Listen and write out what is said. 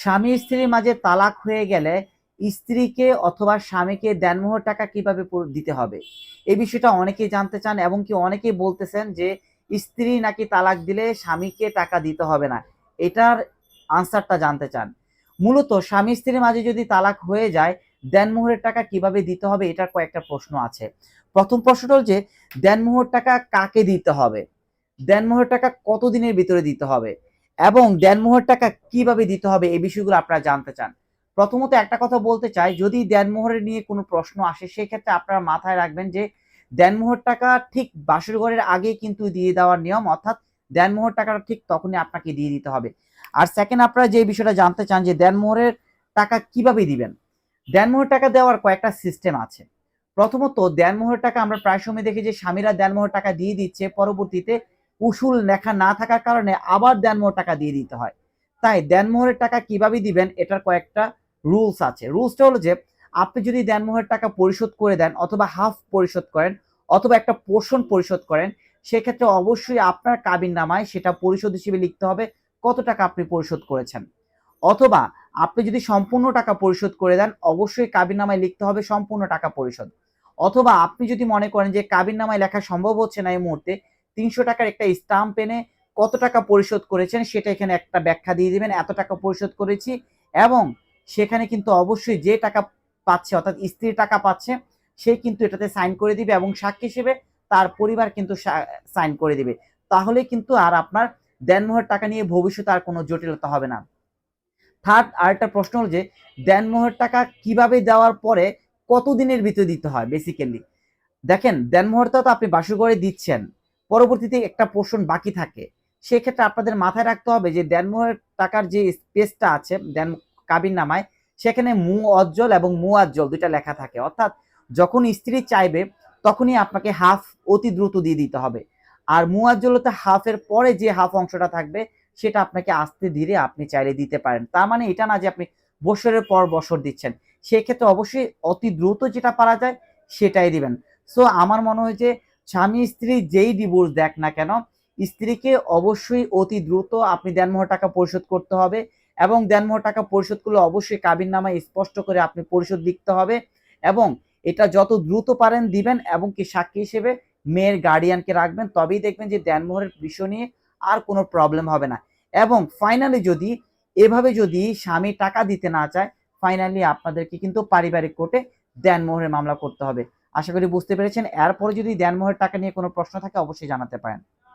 স্বামী স্ত্রীর মাঝে তালাক হয়ে গেলে স্ত্রীকে অথবা স্বামীকে দেনমোহর টাকা কীভাবে দিতে হবে? এই বিষয়টা অনেকেই জানতে চান এবং কি অনেকেই বলতেছেন যে স্ত্রী নাকি তালাক দিলে স্বামীকে টাকা দিতে হবে না। এটার আনসারটা জানতে চান। মূলত স্বামী স্ত্রীর মাঝে যদি তালাক হয়ে যায় দেনমোহরের টাকা কীভাবে দিতে হবে এটার কয়েকটা প্রশ্ন আছে। প্রথম প্রশ্নটা হল যে দেনমোহর টাকা কাকে দিতে হবে? দেনমোহর টাকা কতদিনের ভিতরে দিতে হবে? এবং দেনমোহর টাকা কীভাবে দিতে হবে, এই বিষয়গুলো আপনারা জানতে চান। প্রথমত একটা কথা বলতে চাই, যদি দেনমোহরের নিয়ে কোনো প্রশ্ন আসে, সেক্ষেত্রে আপনারা মাথায় রাখবেন যে দেনমোহর টাকা ঠিক বাসর ঘরের আগে কিন্তু দিয়ে দেওয়ার নিয়ম, অর্থাৎ দেনমোহর টাকাটা ঠিক তখনই আপনাকে দিয়ে দিতে হবে। আর সেকেন্ড আপনারা যে বিষয়টা জানতে চান যে দেনমোহরের টাকা কীভাবে দিবেন দেনমোহর টাকা দেওয়ার কয়েকটা সিস্টেম আছে। প্রথমত দেনমোহর টাকা আমরা প্রায় সময় দেখি যে স্বামীরা দেনমোহর টাকা দিয়ে দিচ্ছে, পরবর্তীতে উসুল লেখা না থাকার কারণে আবার দেনমোহর টাকা দিয়ে দিতে হয়। তাই দেনমোহরের টাকা কীভাবে দিবেন এটার কয়েকটা রুলস আছে। রুলসটা হলো যে, আপনি যদি দেনমোহরের টাকা পরিশোধ করে দেন অথবা হাফ পরিশোধ করেন অথবা একটা পোর্শন পরিশোধ করেন, সেক্ষেত্রে অবশ্যই আপনার কাবিন নামায় সেটা পরিশোধ হিসেবে লিখতে হবে কত টাকা আপনি পরিশোধ করেছেন। অথবা আপনি যদি সম্পূর্ণ টাকা পরিশোধ করে দেন, অবশ্যই কাবিন নামায় লিখতে হবে সম্পূর্ণ টাকা পরিশোধ। অথবা আপনি যদি মনে করেন যে কাবিন নামায় লেখা সম্ভব হচ্ছে না এই মুহূর্তে তিনশো টাকার একটা স্টাম্প এনে কত টাকা পরিশোধ করেছেন সেটা এখানে একটা ব্যাখ্যা দিয়ে দিবেন, এত টাকা পরিশোধ করেছি এবং সেখানে কিন্তু অবশ্যই যে টাকা পাচ্ছে, অর্থাৎ স্ত্রীর টাকা পাচ্ছে, সে কিন্তু এটাতে সাইন করে দিবে এবং সাক্ষী হিসেবে তার পরিবার কিন্তু সাইন করে দিবে। তাহলে কিন্তু আর আপনার দেনমোহর টাকা নিয়ে ভবিষ্যতে আর কোনো জটিলতা হবে না। থার্ড আরেকটা প্রশ্ন হল যে, দেনমোহর টাকা কীভাবে দেওয়ার পরে কতদিনের ভিতরে দিতে হয় বেসিক্যালি দেখেন দেনমোহরটা তো আপনি বাসু করে দিচ্ছেন। পরবর্তীতে একটা পোর্শন বাকি থাকে। সেক্ষেত্রে আপনাদের মাথায় রাখতে হবে যে দেনমোহর টাকার যে স্পেসটা আছে, দেন কাবিন নামায়, সেখানে মু অজ্জ্বল এবং মু আজ্জ্বল দুইটা লেখা থাকে। অর্থাৎ যখন স্ত্রী চাইবে, তখনই আপনাকে হাফ অতি দ্রুত দিয়ে দিতে হবে। আর মুয়াজ্জলতে হাফের পরে যে হাফ অংশটা থাকবে, সেটা আপনাকে আস্তে ধীরে আপনি চাইলে দিতে পারেন। তার মানে এটা না যে আপনি বছরের পর বছর দিচ্ছেন। সেক্ষেত্রে অবশ্যই অতি দ্রুত যেটা পারা যায়, সেটাই দিবেন। সো আমার মনে হয় যে স্বামী স্ত্রী যেই ডিভোর্স দেখ না কেন, স্ত্রীকে অবশ্যই অতি দ্রুত আপনি দেনমোহর টাকা পরিশোধ করতে হবে এবং দেনমোহর টাকা পরিশোধ করলে অবশ্যই কাবিন নামায় স্পষ্ট করে আপনি পরিশোধ লিখতে হবে এবং এটা যত দ্রুত পারেন দিবেন এবং কি সাক্ষী হিসেবে মেয়ের গার্ডিয়ানকে রাখবেন, তবেই দেখবেন যে দেনমোহরের বিষয় নিয়ে আর কোনো প্রবলেম হবে না। এবং ফাইনালি যদি এভাবে যদি স্বামী টাকা দিতে না চায় ফাইনালি আপনাদেরকে কিন্তু পারিবারিক কোর্টে দেনমোহরের মামলা করতে হবে। আশা করি বুঝতে পেরেছেন। এরপরে যদি দেনমোহের টাকা নিয়ে কোনো প্রশ্ন থাকে, অবশ্যই জানাতে পারেন।